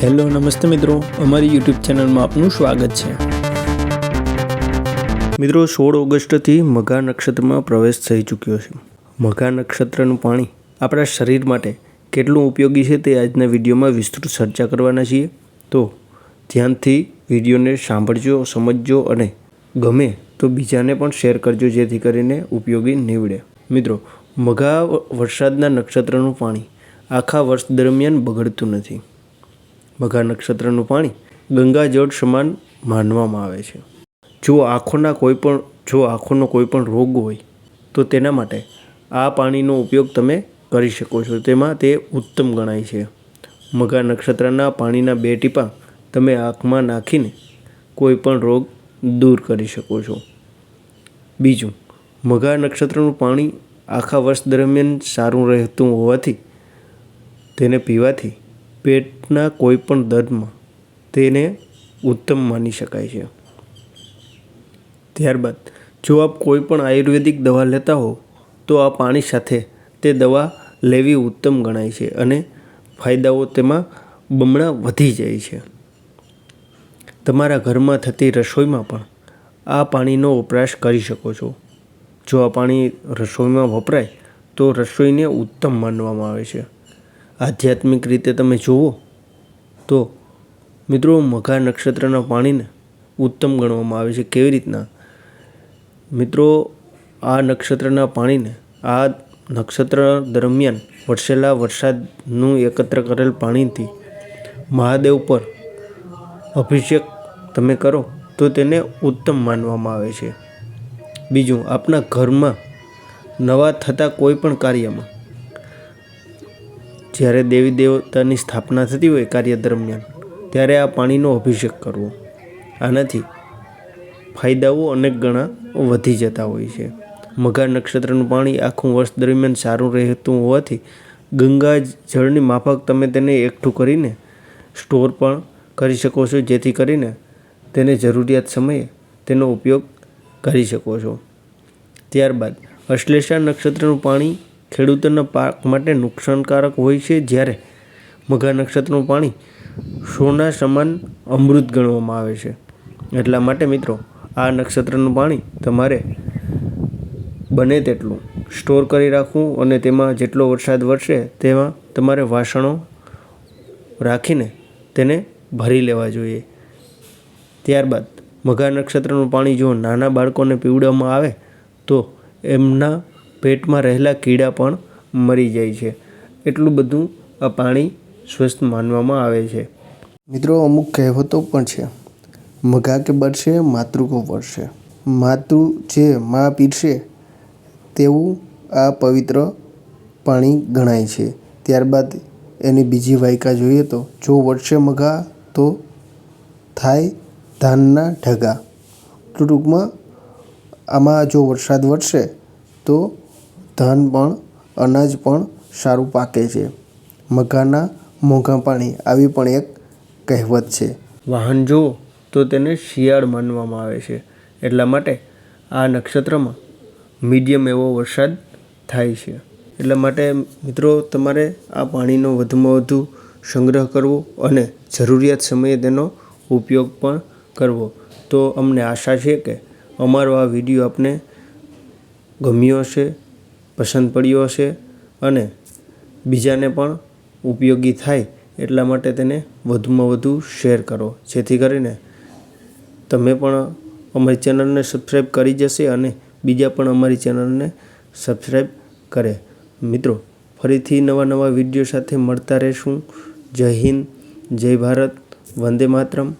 Hello, નમસ્તે મિત્રો. અમારી યુટ્યુબ ચેનલમાં આપનું સ્વાગત છે. મિત્રો, સોળ ઓગસ્ટથી મઘા નક્ષત્રમાં પ્રવેશ થઈ ચૂક્યો છે. મઘા નક્ષત્રનું પાણી આપણા શરીર માટે કેટલું ઉપયોગી છે તે આજના વિડીયોમાં વિસ્તૃત ચર્ચા કરવાના છીએ. તો ધ્યાનથી વિડીયોને સાંભળજો, સમજજો અને ગમે તો બીજાને પણ શેર કરજો, જેથી કરીને ઉપયોગી નીવડે. મિત્રો, મઘા વરસાદના નક્ષત્રનું પાણી આખા વર્ષ દરમિયાન બગડતું નથી. મઘા નક્ષત્રનું પાણી ગંગા જળ સમાન માનવામાં આવે છે. જો આંખોના કોઈ પણ જો આંખોનો કોઈ પણ રોગ હોય, તો તેના માટે આ પાણીનો ઉપયોગ તમે કરી શકો છો. તેમાં તે ઉત્તમ ગણાય છે. મઘા નક્ષત્રના પાણીના બે ટીપાં તમે આંખમાં નાખીને કોઈ પણ રોગ દૂર કરી શકો છો. બીજું, મઘા નક્ષત્રનું પાણી આખા વર્ષ દરમિયાન સારું રહેતું હોવાથી તેને પીવાથી પેટના કોઈ પણ દર્દમાં તેને ઉત્તમ માની શકાય છે. ત્યારબાદ, જો આપ કોઈ પણ આયુર્વેદિક દવા લેતા હો, તો આ પાણી સાથે તે દવા લેવી ઉત્તમ ગણાય છે અને ફાયદાઓ તેમાં બમણા વધી જાય છે. તમારા ઘરમાં થતી રસોઈમાં પણ આ પાણીનો વપરાશ કરી શકો છો. જો આ પાણી રસોઈમાં વપરાય, તો રસોઈને ઉત્તમ માનવામાં આવે છે. આધ્યાત્મિક રીતે તમે જુઓ તો મિત્રો મઘા નક્ષત્રના પાણીને ઉત્તમ ગણવામાં આવે છે. કેવી રીતના? મિત્રો, આ નક્ષત્રના પાણીને આ નક્ષત્ર દરમિયાન વરસેલા વરસાદનું એકત્ર કરેલ પાણીથી મહાદેવ પર અભિષેક તમે કરો તો તેને ઉત્તમ માનવામાં આવે છે. બીજું આપણા ઘરમાં નવા થતા કોઈ પણ કાર્યમાં જ્યારે દેવી દેવતાની સ્થાપના થતી હોય કાર્ય દરમિયાન, ત્યારે આ પાણીનો અભિષેક કરવો. આનાથી ફાયદાઓ અનેક ગણા વધી જતા હોય છે. મઘા નક્ષત્રનું પાણી આખું વર્ષ દરમિયાન સારું રહેતું હોવાથી ગંગા જળની માફક તમે તેને એકઠું કરીને સ્ટોર પણ કરી શકો છો, જેથી કરીને તેને જરૂરિયાત સમયે તેનો ઉપયોગ કરી શકો છો. ત્યારબાદ અશ્લેષા નક્ષત્રનું પાણી ખેડૂતોના પાક માટે નુકસાનકારક હોય છે જ્યારે મઘા નક્ષત્રનું પાણી સોના સમાન અમૃત ગણવામાં આવે છે. એટલા માટે મિત્રો, આ નક્ષત્રનું પાણી તમારે બને તેટલું સ્ટોર કરી રાખવું અને તેમાં જેટલો વરસાદ વરસે તેમાં તમારે વાસણો રાખીને તેને ભરી લેવા જોઈએ. ત્યારબાદ મઘા નક્ષત્રનું પાણી જો નાના બાળકોને પીવડાવવામાં આવે તો એમના પેટમાં રહેલા કીડા પણ મરી જાય છે. એટલું બધું આ પાણી સ્વસ્થ માનવામાં આવે છે. મિત્રો, અમુક કહેવતો પણ છે. મઘા કે બરશે માતૃકો પડશે માતૃ જે મા પીરશે તેવું આ પવિત્ર પાણી ગણાય છે. ત્યારબાદ એની બીજી વાયકા જોઈએ તો, જો વર્ષે મઘા, તો થાય ધાનના ઢગા. તો ટૂંકમાં, આમાં જો વરસાદ વરસે, તો ધાન પણ, અનાજ પણ સારું પાકે છે. મઘાના મોંઘા પાણી આવી પણ એક કહેવત છે. વાહન જુઓ તો તેને શિયાળ માનવામાં આવે છે. એટલા માટે આ નક્ષત્રમાં મીડિયમ એવો વરસાદ થાય છે. એટલા માટે મિત્રો તમારે આ પાણીનો વધુમાં વધુ સંગ્રહ કરવો અને જરૂરિયાત સમયે તેનો ઉપયોગ પણ કરવો. તો અમને આશા છે કે અમારો આ વીડિયો આપને ગમ્યો હશે. પસંદ પડ્યો હશે અને બીજાને પણ ઉપયોગી થાય એટલા માટે તેને વધુમાં વધુ શેર કરો. જેથી કરીને તમે પણ અમારી ચેનલને સબસ્ક્રાઈબ કરી જશે અને બીજા પણ અમારી ચેનલને સબસ્ક્રાઈબ કરે. મિત્રો, ફરીથી નવા નવા વીડિયો સાથે મળતા રહેશું. જય હિન્દ, જય ભારત, વંદે માતરમ.